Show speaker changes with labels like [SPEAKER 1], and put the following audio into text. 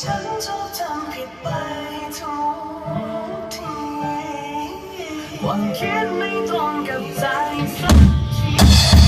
[SPEAKER 1] ฉันชความคิดไม่ตรงกับใจสักที